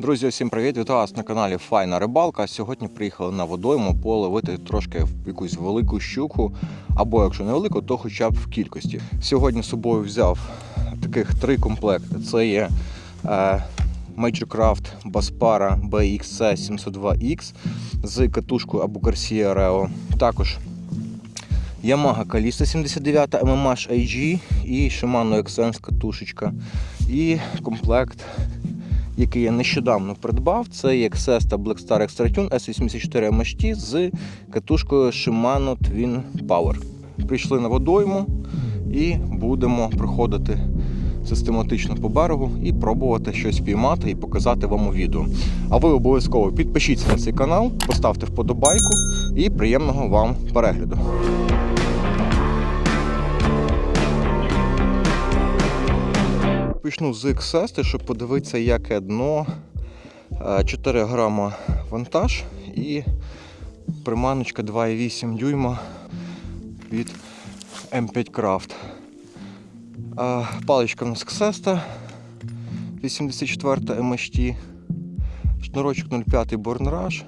Друзі, всім привіт! Вітаю вас на каналі Файна Рибалка. Сьогодні приїхали на водойму половити трошки якусь велику щуку, або якщо не велику, то хоча б в кількості. Сьогодні з собою взяв таких три комплекти. Це є е, Majorcraft Baspara BXC 702X з катушкою або Garcia Reo. Також Yamaha Kalista 79 MMH AG і Shimano XN катушечка. І комплект який я нещодавно придбав, це є Xesta Black Star Extra Tune S84 MHT з катушкою Shimano Twin Power. Прийшли на водойму і будемо проходити систематично по берегу і пробувати щось піймати і показати вам у відео. А ви обов'язково підпишіться на цей канал, поставте вподобайку і приємного вам перегляду. Почну з XS, щоб подивитися, яке дно. Е, 4 грама вантаж і приманочка 2,8 дюйма від M5 Craft. Е, Паличка у нас Xesta 84 MHT, шнурочок 05 Born Rush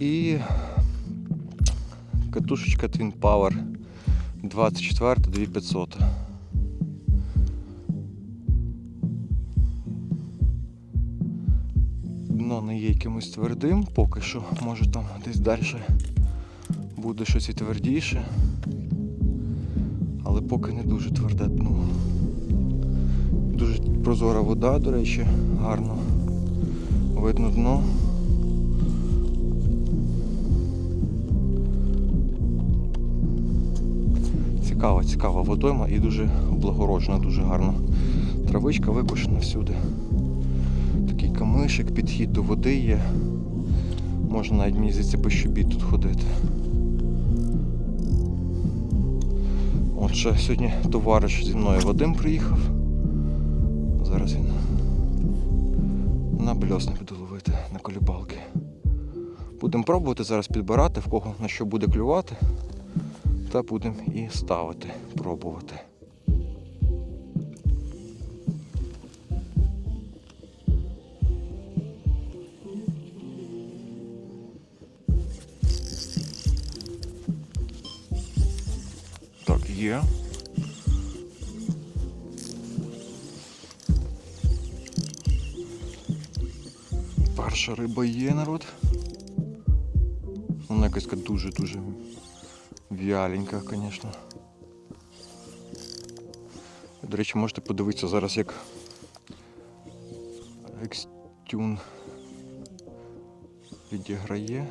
і катушечка Twin Power 24 2500. Дно не є якимось твердим, поки що, може там десь далі буде щось і твердіше. Але поки не дуже тверде дно. Дуже прозора вода, до речі, гарно. Видно дно. Цікава, цікава водойма і дуже облагороджена, дуже гарна. Травичка викошена всюди камишик, підхід до води є. Можна навіть мені здається по щобі тут ходити. Отже, сьогодні товариш зі мною Вадим приїхав. Зараз він на бльосни буде ловити на колібалки. Будемо пробувати зараз підбирати, в кого на що буде клювати, та будемо і ставити, пробувати. Є. Перша риба є, народ. Вона якась дуже-дуже вяленька, звісно. До речі, можете подивитися зараз, як екстюн відіграє.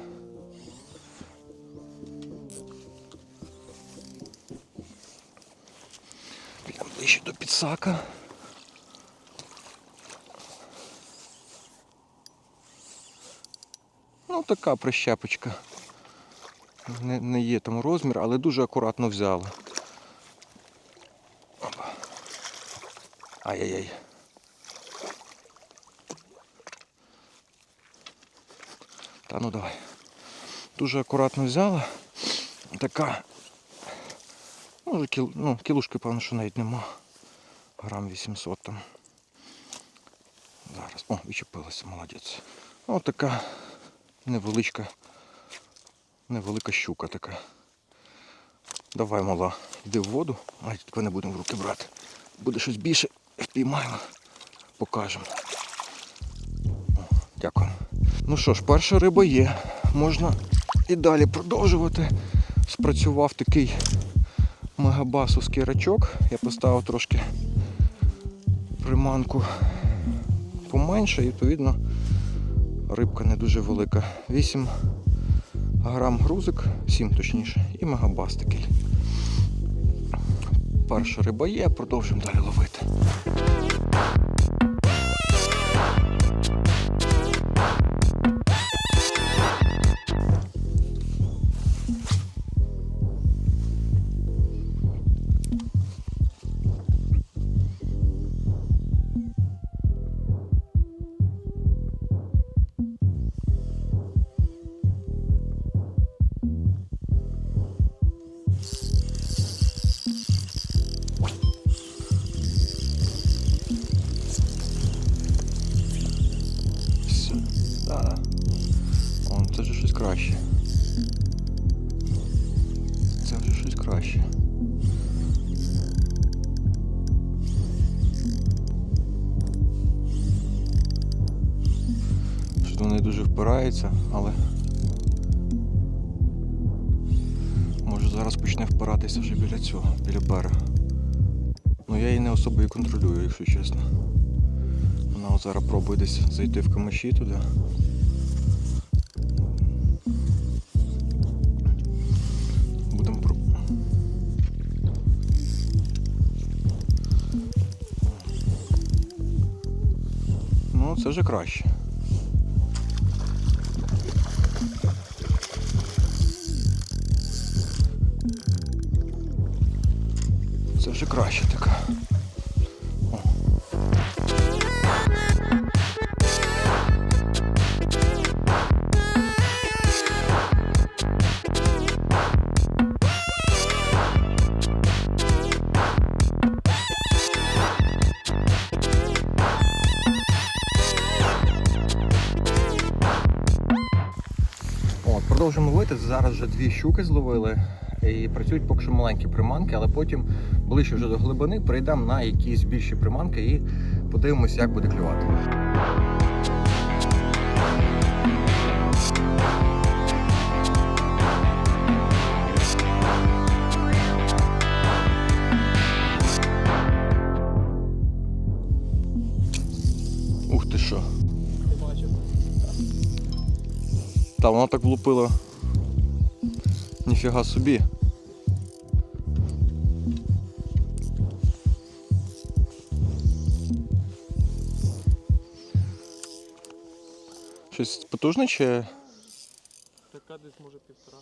Ближче. Ну, така прищепочка. Не, не є там розмір, але дуже акуратно взяла. Опа. Ай-яй-яй. Та ну давай. Дуже акуратно взяла. Така Може кіл, ну, кілушки, певно, що навіть нема. Грам 800 там. Зараз. О, відчепилася, молодець. Ось така невеличка, невелика щука така. Давай, мала, йди в воду, а тільки не будемо в руки брати. Буде щось більше, впіймаємо, покажемо. О, Дякую. Ну що ж, перша риба є. Можна і далі продовжувати. Спрацював такий мегабасовський рачок. Я поставив трошки приманку поменше і відповідно рибка не дуже велика. 8 грам грузик, 7 точніше, і мегабас такий. Перша риба є, продовжуємо далі ловити. Вони дуже впираються, але може зараз почне впиратися вже біля цього, біля берега. Ну я її не особо і контролюю, якщо чесно. Вона зараз пробує десь зайти в камиші туди. Ну, це вже краще. Краще така. Продовжуємо ловити. Зараз вже дві щуки зловили. І працюють поки що маленькі приманки, але потім ближче вже до глибини перейдемо на якісь більші приманки і подивимося, як буде клювати. Ух ти що. Та вона так влупила. Ніфіга собі. Щось потужне чи. Така десь може півтора.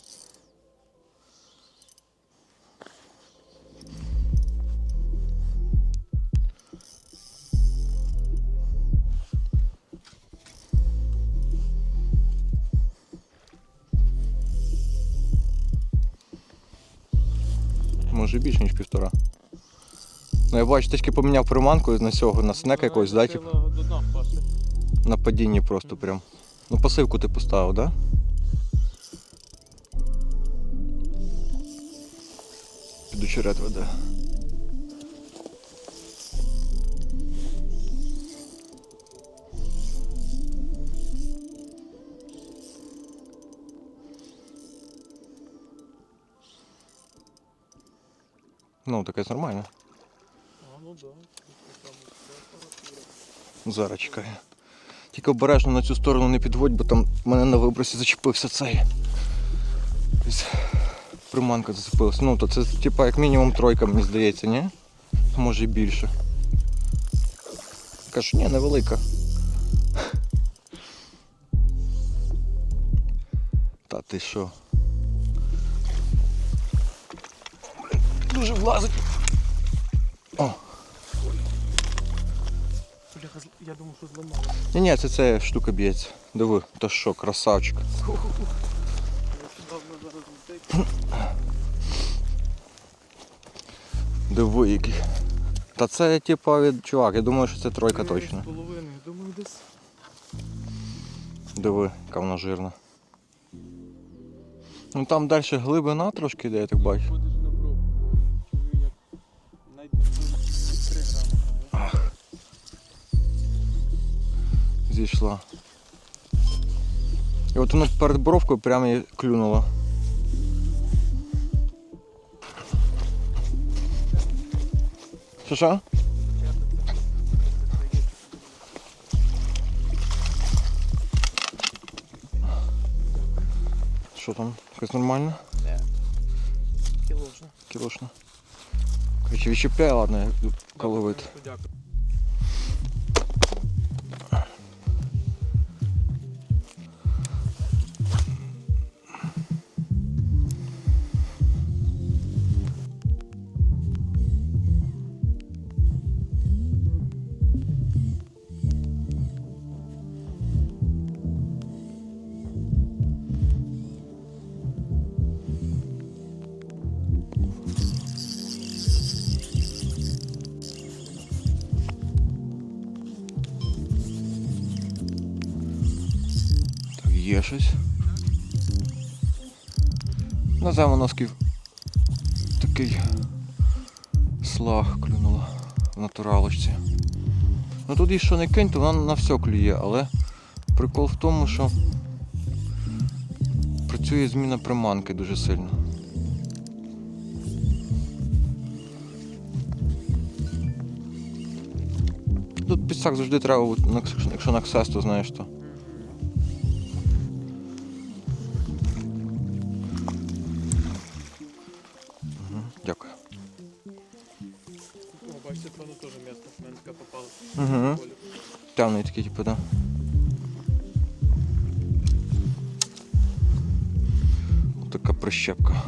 Ну я бачу, трішки поміняв приманку на цього, на снека якогось, да, типу, на падінні просто прям. Ну пасивку ти поставив, да? Під очерет веде. Ну, таке нормально. Ну да. Така температура. Зараз чекаю. Тільки обережно на цю сторону не підводь, бо там мене на вибросі зачепився цей. Приманка зацепилася. Ну, то це типа як мінімум тройка, мені здається, ні? Може і більше. Кажу, ні, невелика. Та ти що? Дуже влазить. Що ні, ні, це ця штука б'ється. Диви, та що, красавчик. Диви який. Та це типа від чувак, я думаю, що це тройка точно. Думаю, десь. Диви, яка вона жирна. Ну там далі глибина трошки йде, я так бачу. Зійшла. І от вона перед бровкою прямо і клюнула. Що що? Що там? Якось нормально? Не. Кіложна. Кілошна. Короче, відчіпляй, ладно, я йду коловити. Щось. На замоносків такий слаг клюнула в натуралочці. Ну тут і що не кинь, то вона на все клює, але прикол в тому, що працює зміна приманки дуже сильно. Тут підсак завжди треба, якщо на ксес, то знаєш то. Теж м'ясо, в мене така попала. Угу. Темний такий, типу, да. Така прищепка.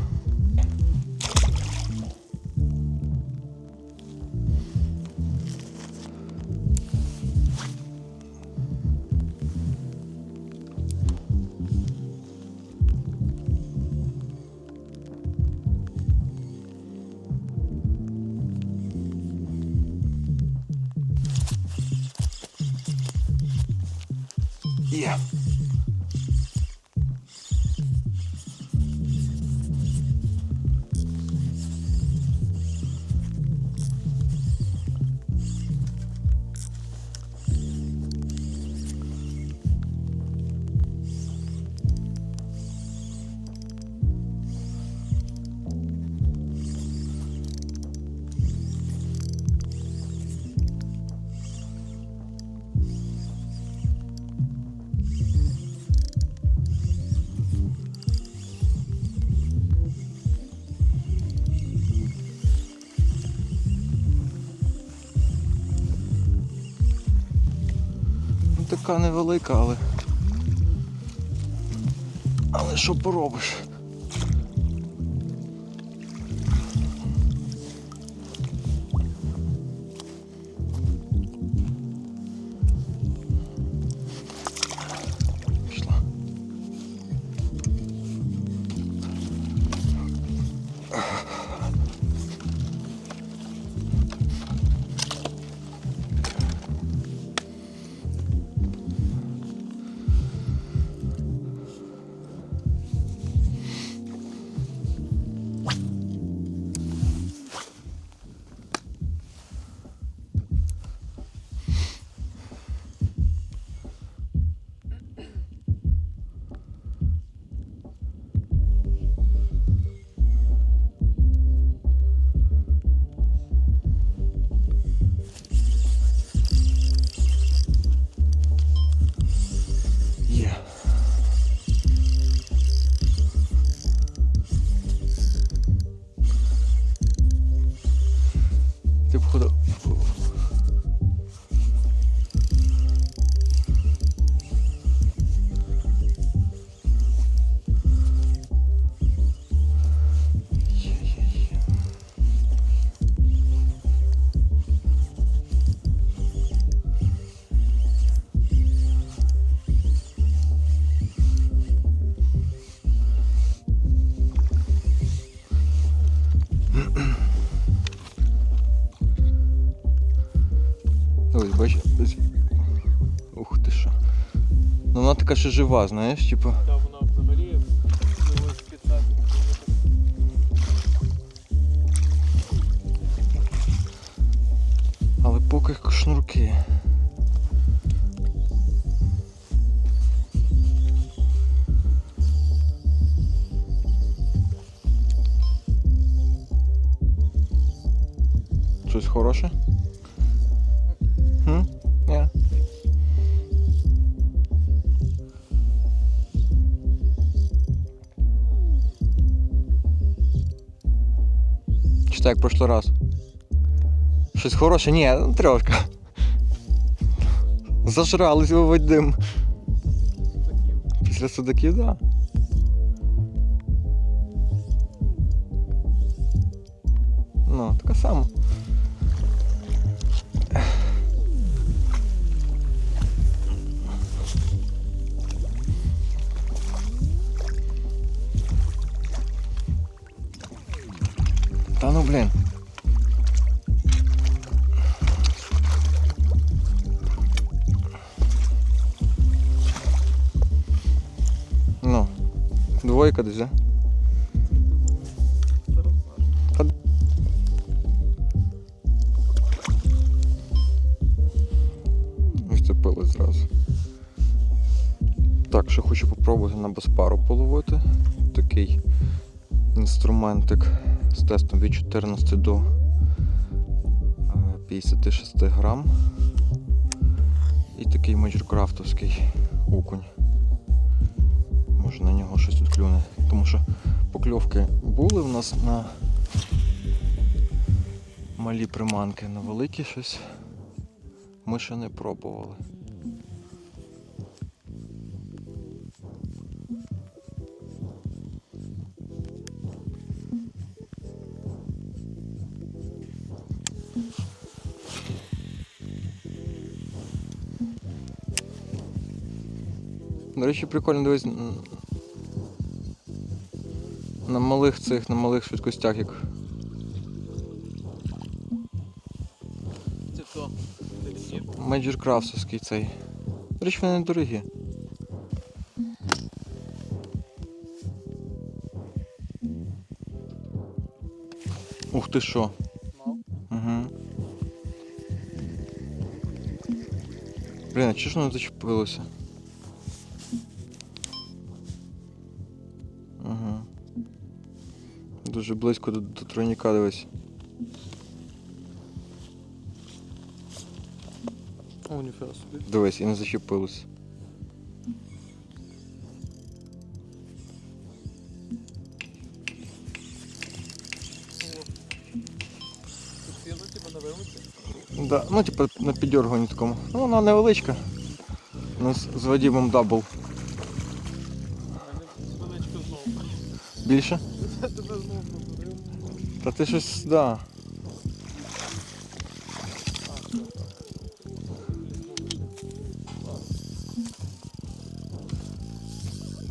Така невелика, але. Але що поробиш? Ще жива, знаєш, типу. Та вона взагалі було спіцати. Але поки шнурки. Щось хороше? Хм? Ні. в як прошлий раз? Щось хороше? Ні, ну. Зажрались ви Вадим. Після судаків, так. Да. Двойка десь, да? Вцепили зразу. Так, ще хочу попробувати на безпару половити. Такий інструментик з тестом від 14 до е, 56 грам. І такий меджеркрафтовський окунь. Може на нього щось тут клюне. Тому що покльовки були в нас на малі приманки, на великі щось ми ще не пробували. До речі, прикольно дивись на малих цих, на малих швидкостях, як Це хто? Major Крафтовський цей. До речі, вони недорогі. Ух ти що. Угу. Блін, а чого ж воно зачепилося? Дуже близько до, до тройника дивись. О, ніфіга собі. Дивись, і не на. Да, ну типу на піддергуванні такому. Ну, вона невеличка. У нас з Вадимом дабл. Більше? Я тебе знову повторив. Та ти щось, да.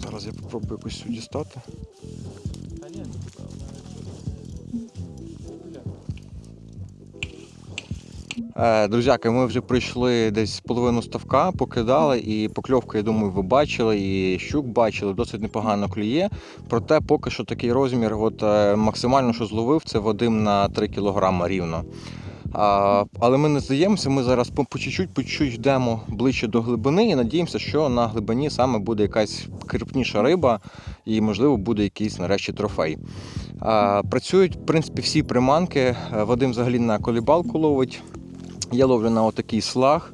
Зараз я попробую якусь сюди дістати. Друзяки, ми вже прийшли десь половину ставка, покидали, і покльовку, я думаю, ви бачили, і щук бачили, досить непогано клює. Проте поки що такий розмір, от, е, максимально, що зловив, це Вадим на 3 кг рівно. А, але ми не здаємося, ми зараз по, чуть-чуть, по чуть-чуть йдемо ближче до глибини і надіємося, що на глибині саме буде якась крупніша риба і, можливо, буде якийсь нарешті трофей. А, працюють, в принципі, всі приманки. Е, Вадим взагалі на колібалку ловить. Я ловлю на отакий слаг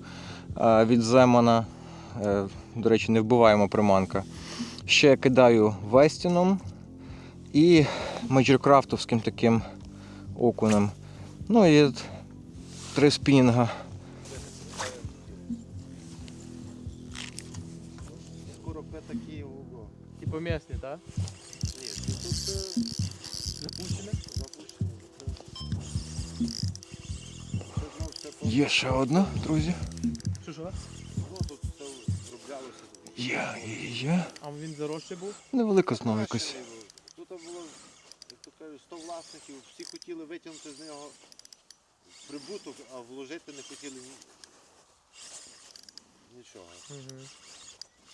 е, від Земана. Е, До речі, не вбиваємо приманка. Ще кидаю вестіном і меджеркрафтовським таким окунем. Ну і три спінінга. Скоро такі ого. Типу м'ясні, так? Є ще одна, друзі. Що що? Є, є, є. А він заросший був? Невелика знову якось. Тут було, як то кажуть, 100 власників, всі хотіли витягнути з нього прибуток, а вложити не хотіли ні... нічого. Угу.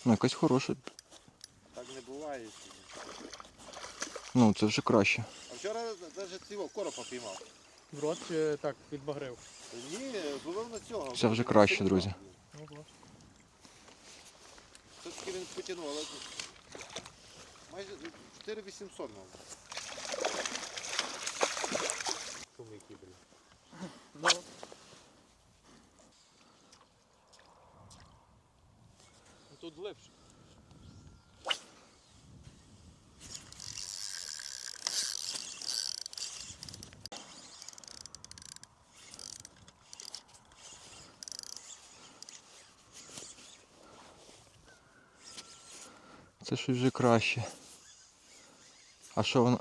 Ну, якась хороша. Так не буває. Ну, це вже краще. А вчора навіть цього коропа піймав. В рот чи так, відбагрив? Ні, зловив на цього. Це вже краще, друзі. Ого. Все-таки він потягнув, але майже 4800 мав. Шумики, блін. Ну. Тут глибше. Це щось вже краще. А що воно...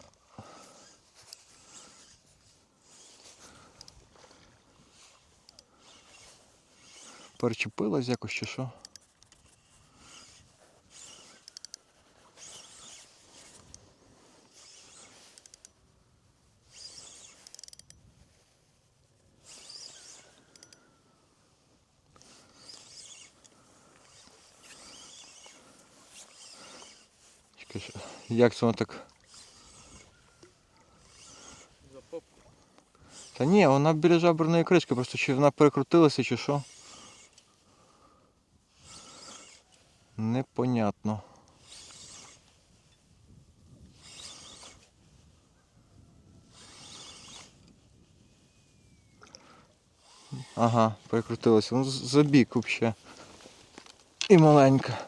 Перечепилась якось чи що? Таке ж- Як це воно так? За попку. Та ні, вона біля жаберної кришки, просто чи вона перекрутилася, чи що. Непонятно. Ага, перекрутилася. Ну, з- забік взагалі. І маленька.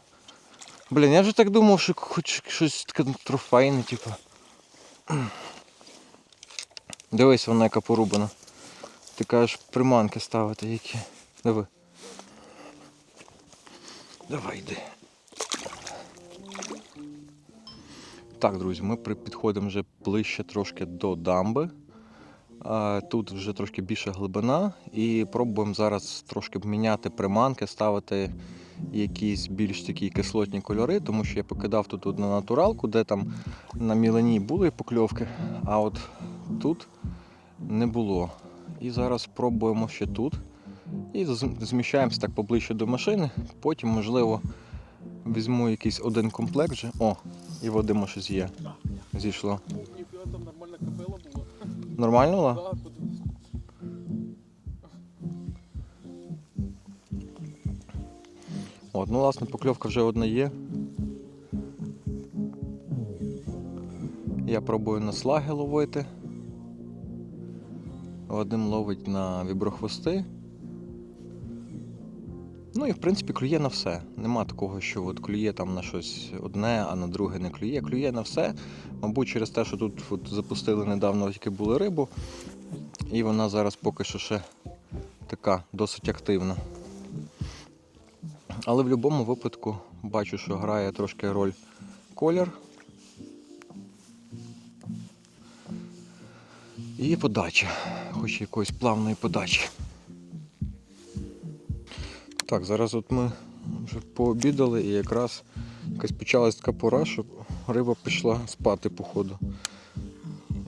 Блін, я вже так думав, що хоч щось таке трофейне, типу. Дивись, вона яка порубана. Ти кажеш приманки ставити які. Диви. Давай йди. Так, друзі, ми підходимо вже ближче трошки до дамби. Тут вже трошки більша глибина і пробуємо зараз трошки міняти приманки, ставити якісь більш такі кислотні кольори, тому що я покидав тут одну натуралку, де там на мілені були покльовки, а от тут не було. І зараз пробуємо ще тут. І зміщаємося так поближче до машини. Потім, можливо, візьму якийсь один комплект вже. О, і Вадима щось є. Зійшло. Нормально? Подивись. От, ну власне, покльовка вже одна є. Я пробую на слаги ловити. Вадим ловить на віброхвости. Ну і в принципі клює на все. Нема такого, що от клює там на щось одне, а на друге не клює. Клює на все. Мабуть, через те, що тут от запустили недавно тільки були рибу, і вона зараз поки що ще така досить активна. Але в будь-якому випадку бачу, що грає трошки роль колір. І подача. Хоч якоїсь плавної подачі. Так, зараз от ми вже пообідали і якраз якась почалась така пора, що риба пішла спати по ходу.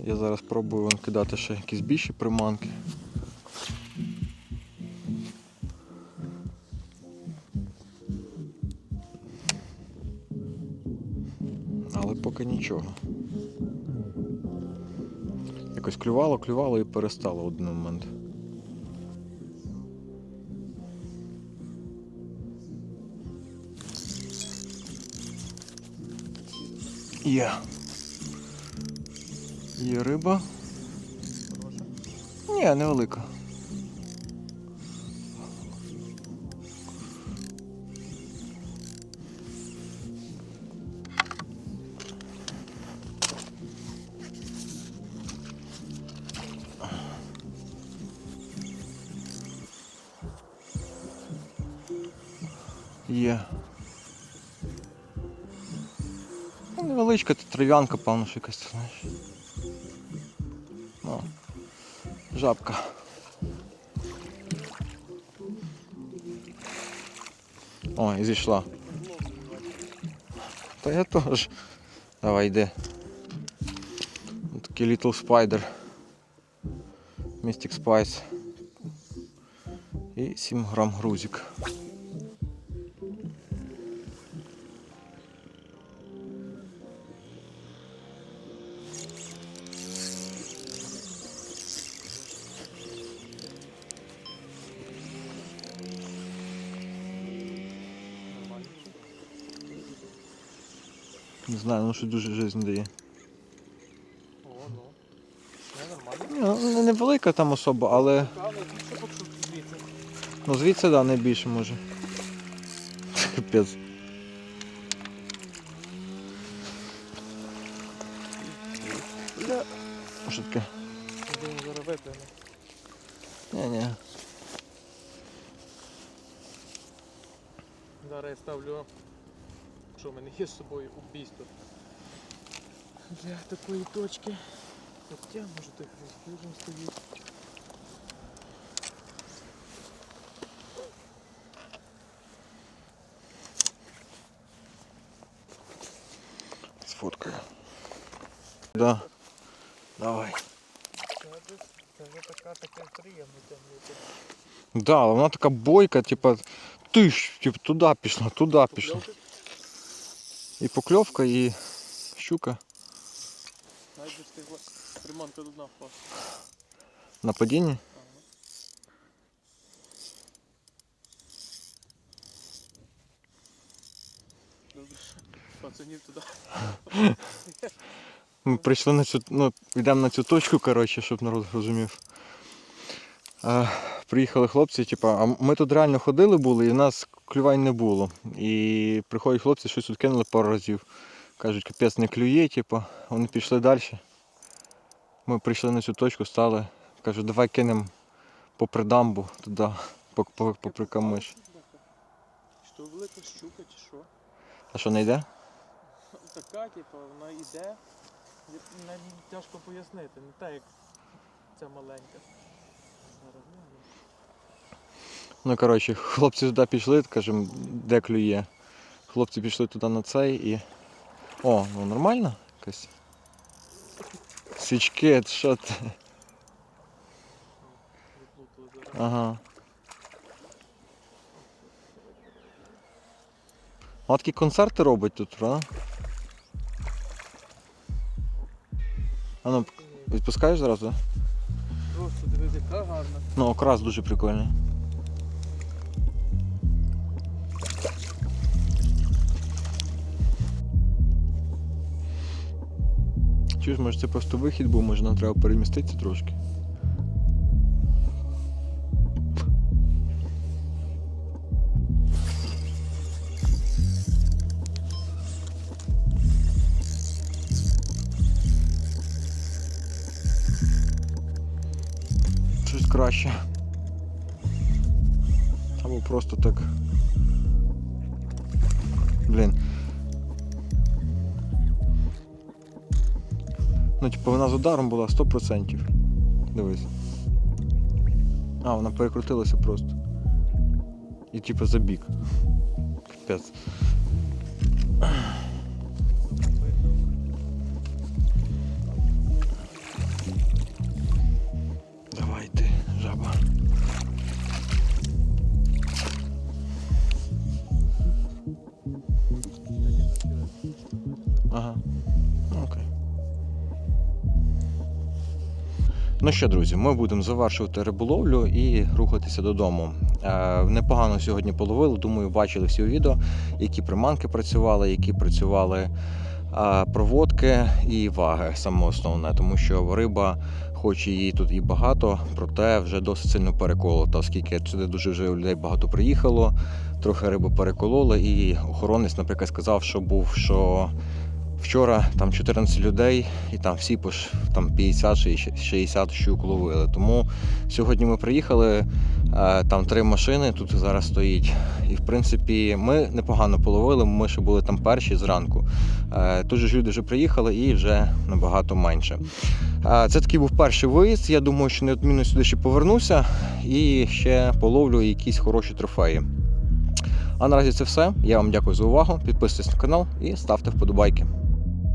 Я зараз пробую вон кидати ще якісь більші приманки. Але поки нічого. Якось клювало, клювало і перестало один момент. Є. Є риба. Ні, невелика. Є. Ну, невеличка тут трав'янка, певно, що якась, знаєш. Ну, жабка. О, і зійшла. Та я теж. Давай йди. Такий Little Spider. Mystic Spice. І 7 грам грузик. Що дуже жизнь дає. О, ну. Не, нормально. Ну, не невелика там особа, але Кавно, звідси. ну звідси да, не більше може. Капець. Що таке? Ні-ні. Зараз я ставлю, що в мене є з собою убійство. Для такої точки. Хоча, може той фюжн стоїть. Сфоткаю. Да. Давай. Це вже, це вже така таке приємне тягнути. Да, вона така бойка, типа, ти ж, типу, туди пішла, туди пішла. І покльовка, і щука. Навіть би встигла приманка до дна впасти. На падінні. Добре, пацанів туди. Ми прийшли на цю, ну, йдемо на цю точку, коротше, щоб народ розумів. А, приїхали хлопці, типу, а ми тут реально ходили були, і в нас клювань не було. І приходять хлопці, щось тут кинули пару разів. Кажуть, капець не клює, типу. Вони пішли далі. Ми прийшли на цю точку, стали. Кажуть, давай кинемо попри дамбу туди, по- по- попри камиш. То велика щука, чи що? А що не йде? Така, типу, вона йде. Навіть тяжко пояснити, не так як ця маленька. Ну, коротше, хлопці туди пішли, кажемо, де клює. Хлопці пішли туди на цей і. О, ну нормально якось. Свічки, що ти? Ага. От такі концерти робить тут, правда? А ну, відпускаєш зразу? Просто дивись, яка гарна. Ну, окрас дуже прикольний. Чуєш, може це просто вихід був, може нам треба переміститися трошки. Щось краще. Або просто так. Блін. Ну, типу, вона з ударом була 100%. Дивись. А, вона перекрутилася просто. І типу забіг. Капець. Що, друзі, ми будемо завершувати риболовлю і рухатися додому. Е, непогано сьогодні половили, думаю, бачили всі відео, які приманки працювали, які працювали е, проводки і ваги, саме основне, тому що риба, хоч її тут і багато, проте вже досить сильно переколота, оскільки сюди дуже вже людей багато приїхало, трохи рибу перекололи, і охоронець, наприклад, сказав, що був, що Вчора там 14 людей, і там всі по там 50-60 щук ловили. Тому сьогодні ми приїхали, е, там три машини тут зараз стоїть. І в принципі ми непогано половили, ми ще були там перші зранку. Е, Тут же ж люди вже приїхали і вже набагато менше. Е, Це такий був перший виїзд. Я думаю, що неодмінно сюди ще повернуся і ще половлю якісь хороші трофеї. А наразі це все. Я вам дякую за увагу. Підписуйтесь на канал і ставте вподобайки.